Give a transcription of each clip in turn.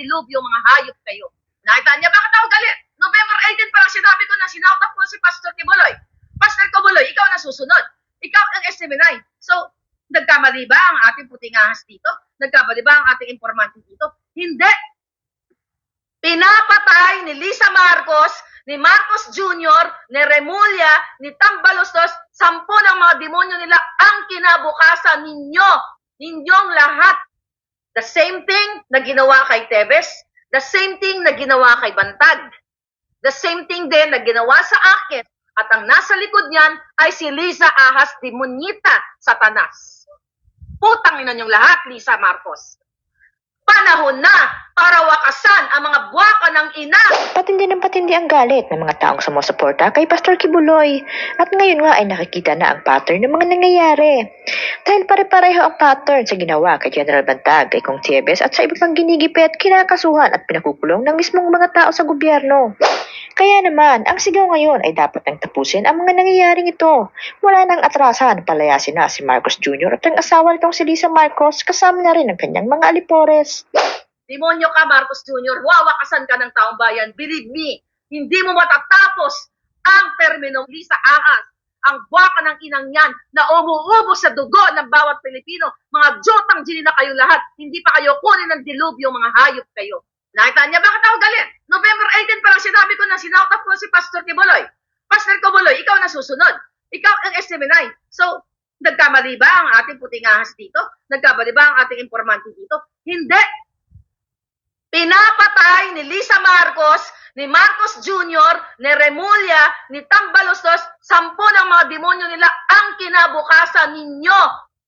dilubyo, mga hayop kayo. Nakita niya, bakit ako galit? November 18 pa lang sinabi ko na sinautak ko si Pastor Kibuloy. Pastor Kibuloy, ikaw na susunod. Ikaw ang SMNI. So, nagkamali ba ang ating puting ahas dito? Nagkamali ba ang ating informante dito? Hindi. Pinapatay ni Lisa Marcos, ni Marcos Jr., ni Remulla, ni Tambalostos, sampo ng mga demonyo nila ang kinabukasan ninyo. Ninyong lahat. The same thing na ginawa kay Tebes, the same thing na ginawa kay Bantag, the same thing din na ginawa sa akin, at ang nasa likod niyan ay si Lisa Ahas Demonita Satanas. Putang ina niyong lahat, Lisa Marcos. Panahon na para wakasan ang mga buwaka ng ina Patindi ng patindi ang galit ng mga taong sumusuporta kay Pastor Kibuloy at ngayon nga ay nakikita na ang pattern ng mga nangyayari. Dahil pare-pareho ang pattern sa ginawa kay General Bantag, kay Kong Tiebes at sa iba pang ginigipit, kinakasuhan at pinakukulong ng mismong mga tao sa gobyerno. Kaya naman, ang sigaw ngayon ay dapat nang tapusin ang mga nangyayaring ito. Wala nang atrasan, palayasin na si Marcos Jr. at ang asawa nitong si Lisa Marcos kasama na rin ang kanyang mga alipores. Demonyo ka, Marcos Jr. Wawakasan ka ng taong bayan. Believe me, hindi mo matatapos ang terminong Lisa Ahas. Ang buwaka ng inang yan na umuubo sa dugo ng bawat Pilipino. Mga jotang gini na kayo lahat. Hindi pa kayo kunin ng dilubyo, mga hayop kayo. Nakita niya, bakit ako galit? November 18 pa lang sinabi ko na sinautak ko si Pastor Kibuloy. Pastor Kibuloy, ikaw na susunod. Ikaw ang SMNI. So, nagkamali ba ang ating puting ahas dito? Nagkamali ba ang ating informante dito? Hindi. Pinapatay ni Lisa Marcos, ni Marcos Jr., ni Remulla, ni Tambalostos, sampo ng mga demonyo nila ang kinabukasan ninyo,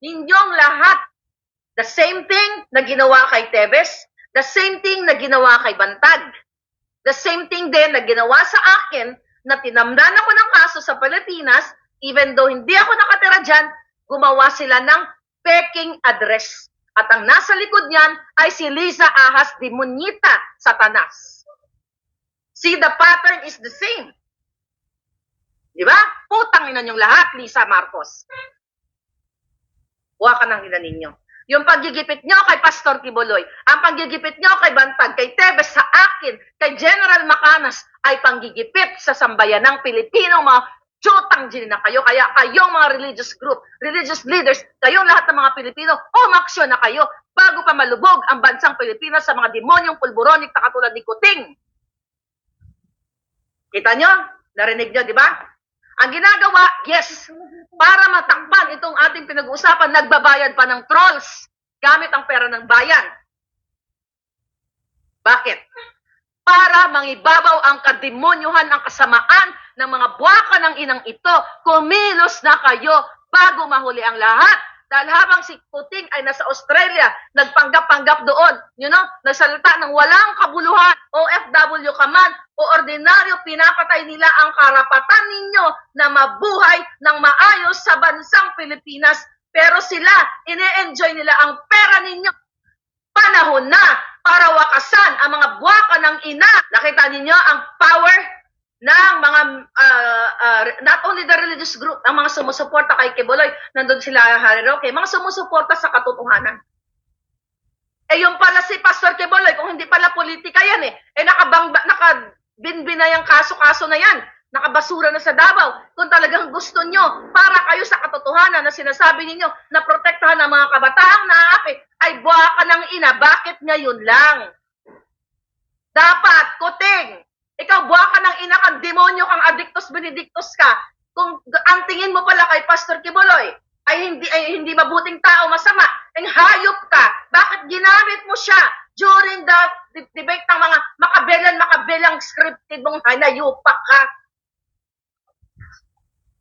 ninyong lahat. The same thing na ginawa kay Tebes, the same thing na ginawa kay Bantag, the same thing din na ginawa sa akin na tinamdan ako ng kaso sa Pilipinas, even though hindi ako nakatira dyan, gumawa sila ng peking address. At ang nasa likod niyan ay si Lisa Ahas Demonita Satanas. See, the pattern is the same. Di ba? Putang ina niyong lahat, Lisa Marcos. Huwa ka ng ina ninyo. Yung paggigipit nyo kay Pastor Kibuloy, ang paggigipit nyo kay Bantag, kay Tebes, sa akin, kay General Macanas, ay panggigipit sa sambayan ng Pilipino, mga chutang din na kayo. Kaya kayong mga religious group, religious leaders, kayong lahat ng mga Pilipino, umaksyon na kayo bago pa malubog ang bansang Pilipinas sa mga demonyong pulburonik na katulad ni Kuting. Kita nyo? Narinig nyo, di ba? Ang ginagawa, yes, para matakpan itong ating pinag-uusapan, nagbabayad pa ng trolls gamit ang pera ng bayan. Bakit? Para mangibabaw ang kademonyuhan, ang kasamaan ng mga buwaka ng inang ito. Kumilos na kayo bago mahuli ang lahat. Dahil habang si Puting ay nasa Australia, nagpanggap-panggap doon, you know, nagsalita ng walang kabuluhan, OFW ka man, o ordinaryo, pinapatay nila ang karapatan ninyo na mabuhay ng maayos sa bansang Pilipinas. Pero sila, ine-enjoy nila ang pera ninyo. Panahon na para wakasan ang mga buwaka ng ina. Nakita ninyo ang power ng mga, uh, uh, not only the religious group, ang mga sumusuporta kay Kibuloy, nandun sila Harry Roque, mga sumusuporta sa katotohanan. Eh yung pala si Pastor Kibuloy, kung hindi pala politika yan eh, eh nakabang, nakabinbina yung kaso-kaso na yan, nakabasura na sa Davao. Kung talagang gusto nyo, para kayo sa katotohanan na sinasabi ninyo na protektahan ng mga kabataang naaapi, ay buha ka ng ina, bakit ngayon lang? Dapat, kuting, ikaw, buha ka ng ina kang demonyo kang addictus benedictus ka. Kung ang tingin mo pala kay Pastor Kibuloy ay hindi ay hindi mabuting tao, masama, ang hayop ka. Bakit ginamit mo siya during the de- debate ng mga makabelan makabelang scripted mong hanayupak ka?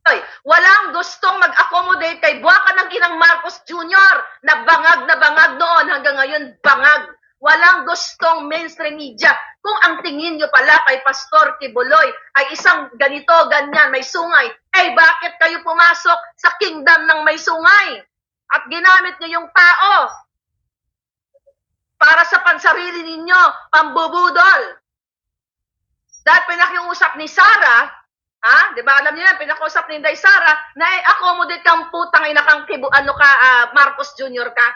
Oy, walang gustong mag-accommodate kay buwaka ng ginang Marcos Jr. na bangag na bangag noon hanggang ngayon bangag. Walang gustong mainstream media. Kung ang tingin nyo pala kay Pastor Kibuloy ay isang ganito, ganyan, may sungay, eh bakit kayo pumasok sa kingdom ng may sungay? At ginamit nyo yung tao para sa pansarili ninyo, pambubudol. Dahil pinakiusap ni Sarah, ha? 'Di ba? Alam niyo yan, pinakiusap ni Inday Sara na i-accommodate kang putang ina kang kibu, ano ka, ah, Marcos Jr. ka.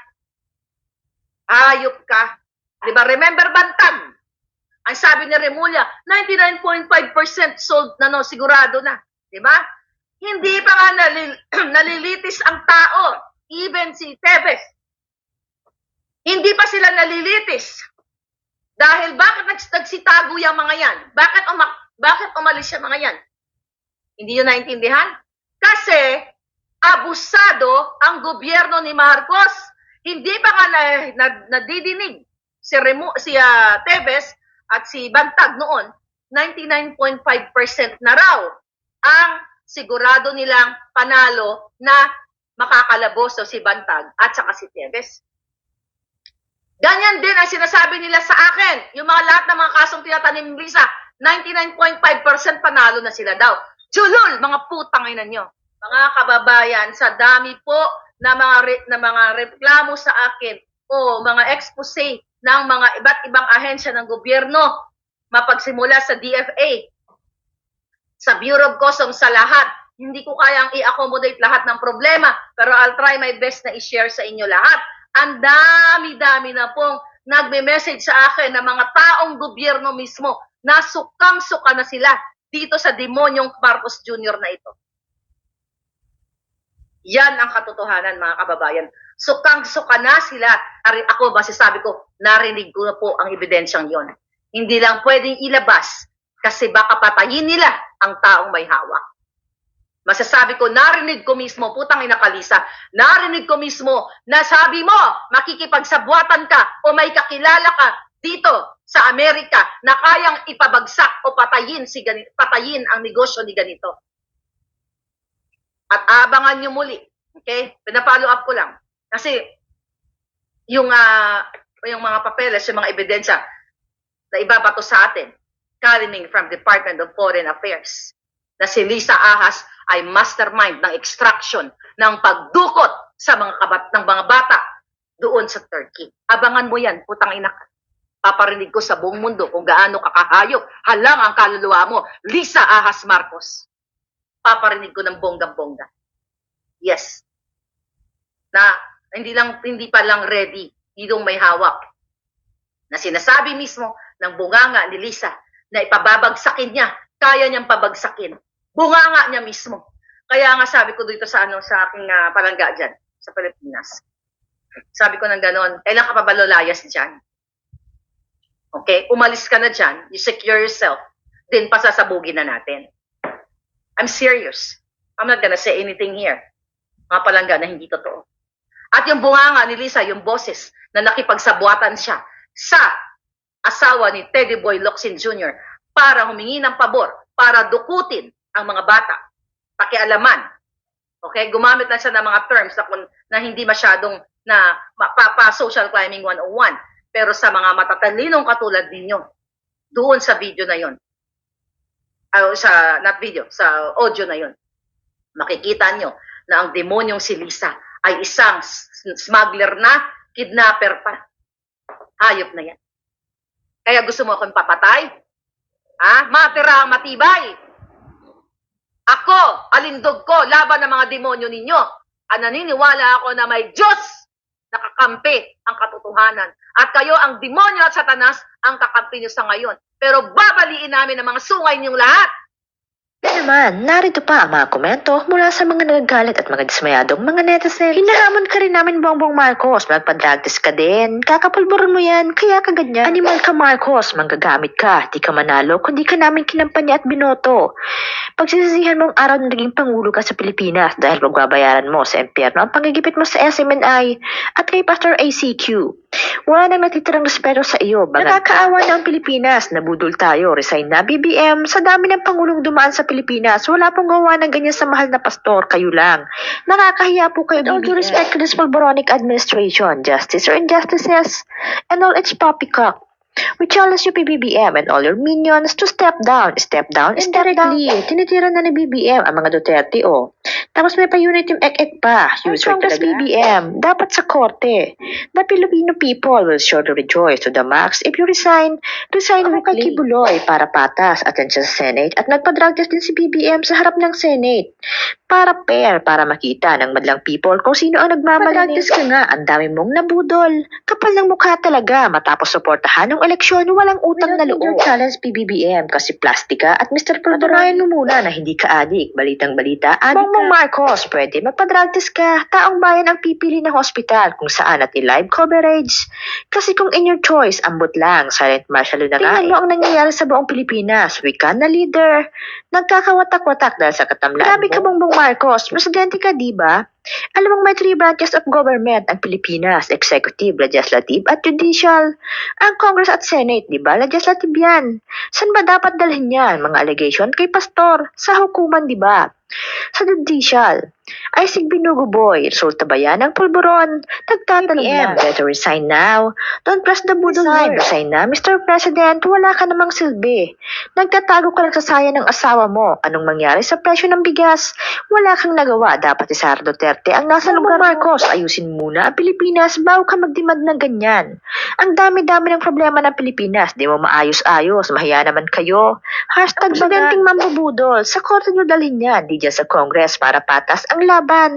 Ayop ka. Di ba? Remember Bantag? Ang sabi ni Remulla, 99.5% sold na no, sigurado na. Di ba? Hindi pa nga nalil- nalilitis ang tao. Even si Tevez. Hindi pa sila nalilitis. Dahil bakit nags- nagsitago yung mga yan? Bakit, uma- bakit umalis yung mga yan? Hindi yun naintindihan? Kasi abusado ang gobyerno ni Marcos. Hindi pa nga na, na, nadidinig si, Remo, si ah, Tevez at si Bantag noon, 99.5% na raw ang sigurado nilang panalo na makakalabos si Bantag at saka si Tevez. Ganyan din ang sinasabi nila sa akin. Yung mga lahat ng mga kasong tinatanim ni Lisa, 99.5% panalo na sila daw. Julul, mga putang ina nyo. Mga kababayan, sa dami po na mga, re- na mga reklamo sa akin o mga expose ng mga iba't ibang ahensya ng gobyerno, mapagsimula sa DFA, sa Bureau of Customs, sa lahat. Hindi ko kayang i-accommodate lahat ng problema, pero I'll try my best na i-share sa inyo lahat. Ang dami-dami na pong nagme-message sa akin ng mga taong gobyerno mismo na sukang-suka na sila dito sa demonyong Marcos Jr. na ito. Yan ang katotohanan mga kababayan. Sukang-suka na sila. Ako, masasabi ko, narinig ko na po ang ebidensyang yon. Hindi lang pwedeng ilabas kasi baka patayin nila ang taong may hawak. Masasabi ko, narinig ko mismo, putang ina Kalisa, narinig ko mismo na sabi mo, makikipagsabuatan ka o may kakilala ka dito sa Amerika na kayang ipabagsak o patayin, si patayin ang negosyo ni ganito. At abangan nyo muli. Okay? Pinapollow up ko lang. Kasi yung, ah, yung mga papeles, yung mga ebidensya na ibabato sa atin, coming from Department of Foreign Affairs, na si Lisa Ahas ay mastermind ng extraction ng pagdukot sa mga kabat ng mga bata doon sa Turkey. Abangan mo yan, putang ina. Paparinig ko sa buong mundo kung gaano kakahayop, halang ang kaluluwa mo, Lisa Ahas Marcos. Paparinig ko ng bonggang-bongga. Yes. Na hindi lang hindi pa lang ready, hindi may hawak. Na sinasabi mismo ng bunganga ni Lisa na ipababagsakin niya, kaya niyang pabagsakin. Bunganga niya mismo. Kaya nga sabi ko dito sa ano sa aking uh, palangga diyan sa Pilipinas. Sabi ko ng ganon, kailan ka pa ba diyan? Okay, umalis ka na diyan, you secure yourself, then pasasabugin na natin. I'm serious. I'm not gonna say anything here. Mga palangga na hindi totoo. At yung bunganga ni Lisa, yung boses na nakipagsabuatan siya sa asawa ni Teddy Boy Locsin Jr. para humingi ng pabor, para dukutin ang mga bata, pakialaman. Okay, gumamit na siya ng mga terms na, na hindi masyadong na pa-social climbing 101. Pero sa mga matatalinong katulad ninyo, doon sa video na yon, ah, sa not video, sa audio na yon, makikita nyo na ang demonyong si Lisa ay isang smuggler na, kidnapper pa. Hayop na yan. Kaya gusto mo akong papatay? Ha? Matira ang matibay. Ako, alindog ko, laban ng mga demonyo ninyo. Ang naniniwala ako na may Diyos nakakampi ang katotohanan. At kayo, ang demonyo at satanas, ang kakampi nyo sa ngayon. Pero babaliin namin ang mga sungay ninyong lahat. Naman, narito pa ang mga komento mula sa mga nagagalit at mga dismayadong mga netizens. Hinahamon ka rin namin Bongbong Marcos, magpa-drug test ka din. Kakapulburon mo yan, kaya ka ganyan. Animal ka Marcos, manggagamit ka, di ka manalo, kundi ka namin kinampanya at binoto. Pagsisisihan mong araw na naging pangulo ka sa Pilipinas dahil magbabayaran mo sa impyerno ang pangigipit mo sa SMNI at kay Pastor ACQ. Wala nang natitirang respeto sa iyo. Baga, Nakakaawa na ang Pilipinas. Nabudol tayo. Resign na BBM. Sa dami ng pangulong dumaan sa Pilipinas, wala pong gawa ng ganyan sa mahal na pastor. Kayo lang. Nakakahiya po kayo. All due respect to this Balboronic administration, justice or injustices, and all its poppycock. We challenge you, PBBM, and all your minions to step down, step down, step down. tinitira na ni BBM ang mga Duterte, oh. Tapos may pa-unit yung ek-ek pa. User talaga. BBM, dapat sa korte. The Filipino people will surely rejoice to the max if you resign. Resign mo kay Kibuloy para patas at yan siya sa Senate at nagpa-drug test din si BBM sa harap ng Senate. Para pair, para makita ng madlang people kung sino ang nagmamalinis ka nga, ang dami mong nabudol. Kapal ng mukha talaga, matapos suportahan ng eleksyon, walang utang na loob. Challenge PBBM kasi plastika at Mr. Patunayan mo muna na hindi ka adik, balitang balita, adik Bongbong Marcos, pwede magpa-drug test ka, taong bayan ang pipili ng hospital kung saan at i-live coverage. Kasi kung in your choice, ambot lang, silent martial na nga. Tingnan mo ang nangyayari sa buong Pilipinas, wika na leader, nagkakawatak-watak dahil sa katamlaan Grabe ka, Bongbong Marcos. Presidente ka, di ba? Alam mong may three branches of government ang Pilipinas, executive, legislative, at judicial. Ang Congress at Senate, di ba? Legislative yan. Saan ba dapat dalhin yan? Mga allegation kay pastor. Sa hukuman, di ba? Sa judicial. Ay, sig binugo boy. Resulta ba yan ng pulburon? Nagtatanong na. Better resign now. Don't press the button, Resign. Lord. Resign na. Mr. President, wala ka namang silbi. Nagtatago ka lang sa saya ng asawa mo. Anong mangyari sa presyo ng bigas? Wala kang nagawa. Dapat si Sara Duterte ang nasa lugar Marcos. Ayusin muna ang Pilipinas bago ka magdemand ng ganyan. Ang dami-dami ng problema ng Pilipinas. Di mo maayos-ayos. Mahiya naman kayo. Hashtag Presidenteng Mambubudol. Sa korte nyo dalhin yan. Di dyan sa Congress para patas ang laban.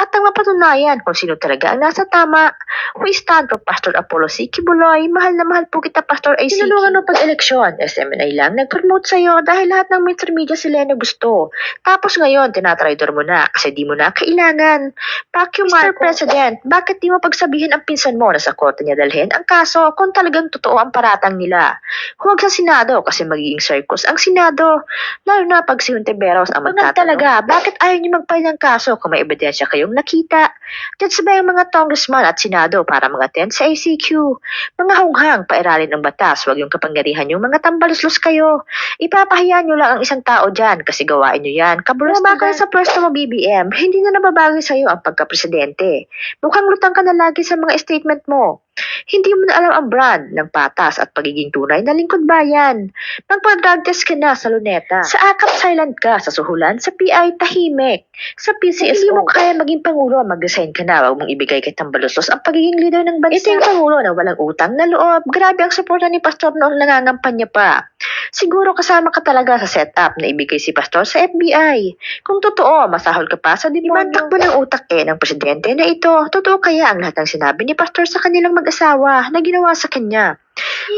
At ang mapatunayan kung sino talaga ang nasa tama. We stand for Pastor Apollo C. Kibuloy. Mahal na mahal po kita, Pastor AC. Tinulungan mo pag-eleksyon. SMNI lang nag-promote sa'yo dahil lahat ng mainstream media sila na gusto. Tapos ngayon, tinatraidor mo na kasi di mo na kailangan. Pakyo, Mr. President, bakit di mo pagsabihin ang pinsan mo na sa korte niya dalhin ang kaso kung talagang totoo ang paratang nila? Huwag sa Senado kasi magiging circus ang Senado. Lalo na pag si Hontiveros ang magtatanong. talaga, bakit ayaw niyo magpahil ng kaso kung may ebidensya kayong nakita? Diyan sabay ang mga congressman at Senado para mag-attend sa ACQ. Mga hunghang, pairalin ng batas, huwag yung kapangyarihan yung mga tambaluslos kayo. Ipapahiya nyo lang ang isang tao dyan kasi gawain nyo yan. Kabulos na kayo sa pwesto mo, BBM. Hindi na nababagay sa'yo ang pagka-presidente. Mukhang lutang ka na lagi sa mga statement mo. Hindi mo na alam ang brand ng patas at pagiging tunay na lingkod bayan. Magpa-drug test ka na sa luneta. Sa akap silent ka, sa suhulan, sa PI tahimik. Sa PCSO, hindi mo kaya maging pangulo, mag-resign ka na. Huwag mong ibigay kay Tambalusos ang pagiging leader ng bansa. Ito yung pangulo na walang utang na loob. Grabe ang suporta ni Pastor noong nangangampanya pa. Siguro kasama ka talaga sa setup na ibigay si Pastor sa FBI. Kung totoo, masahol ka pa sa demonyo. takbo ng utak eh ng presidente na ito. Totoo kaya ang lahat ng sinabi ni Pastor sa kanilang mag-asawa na ginawa sa kanya.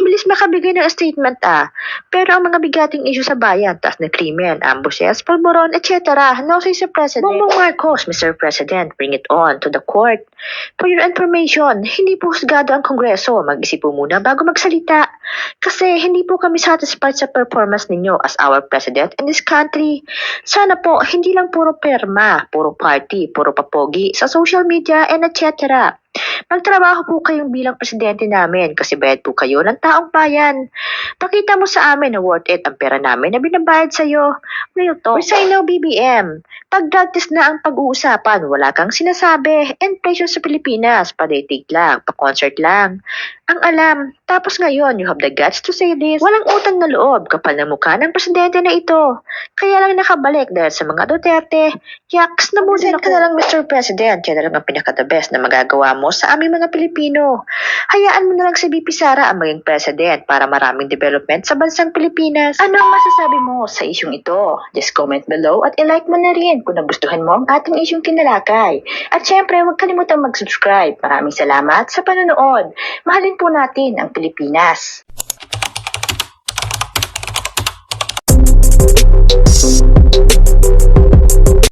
Bilis makabigay ng statement ah. Pero ang mga bigating issue sa bayan, taas na krimen, ambushes, polboron, etc. No say sa President. Bongbong Marcos, Mr. President, bring it on to the court. For your information, hindi po husgado ang Kongreso. Mag-isip po muna bago magsalita. Kasi hindi po kami satisfied sa performance ninyo as our President in this country. Sana po, hindi lang puro perma, puro party, puro papogi sa social media and etc. Magtrabaho po kayong bilang presidente namin kasi bayad po kayo ng taong bayan. Pakita mo sa amin na worth it ang pera namin na binabayad sa'yo. Real talk. Resign now, BBM. Pag drug test na ang pag-uusapan, wala kang sinasabi. Inflation sa Pilipinas, pa-dating lang, pa-concert lang. Ang alam, tapos ngayon, you have the guts to say this. Walang utang na loob, kapal na mukha ng presidente na ito. Kaya lang nakabalik dahil sa mga Duterte. Yaks, nabusin ka na lang, Mr. President. Yan na lang ang pinaka-the best na magagawa mo sa aming mga Pilipino. Hayaan mo na lang si BP Sara ang maging president para maraming development sa bansang Pilipinas. Ano ang masasabi mo sa isyong ito? Just comment below at ilike mo na rin kung nagustuhan mo ang ating isyong tinalakay. At syempre, huwag kalimutang mag-subscribe. Maraming salamat sa panonood. Mahalin po natin ang Pilipinas.